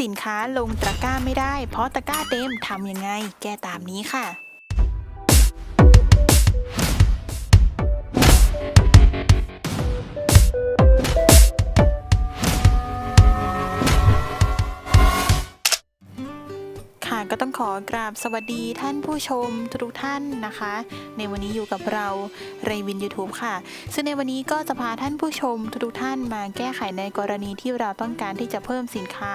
สินค้าลงตะกร้าไม่ได้ เพราะตะกร้าเต็มทำยังไง แก้ตามนี้ค่ะ ก็ต้องขอกราบสวัสดีท่านผู้ชมทุกท่านนะคะ ในวันนี้อยู่กับเราเรวิน YouTube ค่ะ ซึ่งในวันนี้ก็จะพาท่านผู้ชมทุกท่านมาแก้ไขในกรณีที่เราต้องการที่จะเพิ่มสินค้า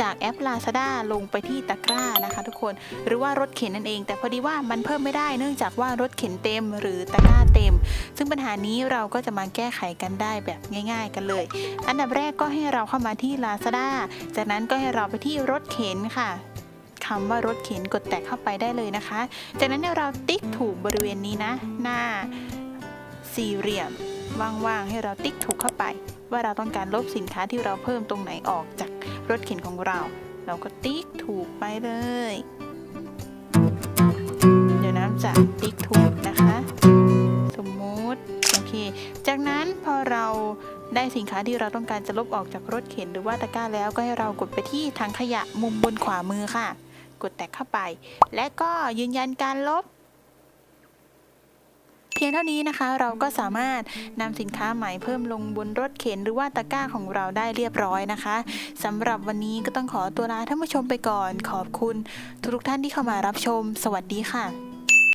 จากแอป Lazada ลงไปที่ตะกร้านะคะ ทุกคนหรือว่ารถเข็นนั่นเอง แต่พอดีว่ามันเพิ่มไม่ได้เนื่องจากว่ารถเข็นเต็ม หรือตะกร้าเต็ม ซึ่งปัญหานี้เราก็จะมาแก้ไขกันได้แบบง่าย ๆ กันเลย อันดับแรกก็ให้เราเข้ามาที่ Lazada จากนั้นก็ให้เราไปที่รถเข็นค่ะ คำว่ารถเข็นกดแตะเข้าไปได้เลยนะคะ จากนั้นเราติ๊กถูกบริเวณนี้นะ หน้าสี่เหลี่ยมว่างๆให้เราติ๊กถูกเข้าไป ว่าเราต้องการลบสินค้าที่เราเพิ่มตรงไหนออกจากรถเข็นของเรา เราก็ติ๊กถูกไปเลย เดี๋ยวน้ำจะติ๊กถูกนะคะ สมมุติโอเค จากนั้นพอเราได้สินค้าที่เราต้องการจะลบออกจากรถเข็นหรือว่าตะกร้าแล้วก็ให้เรากดไปที่ถังขยะมุมบนขวามือค่ะ กดแตะเข้าไป และก็ยืนยันการลบ เพียงเท่านี้นะคะเราก็สามารถนำสินค้าใหม่เพิ่มลงบนรถเข็นหรือว่าตะกร้าของเราได้เรียบร้อยนะคะสำหรับวันนี้ก็ต้องขอตัวลาท่านผู้ชมไปก่อน ขอบคุณทุกท่านที่เข้ามารับชม สวัสดีค่ะ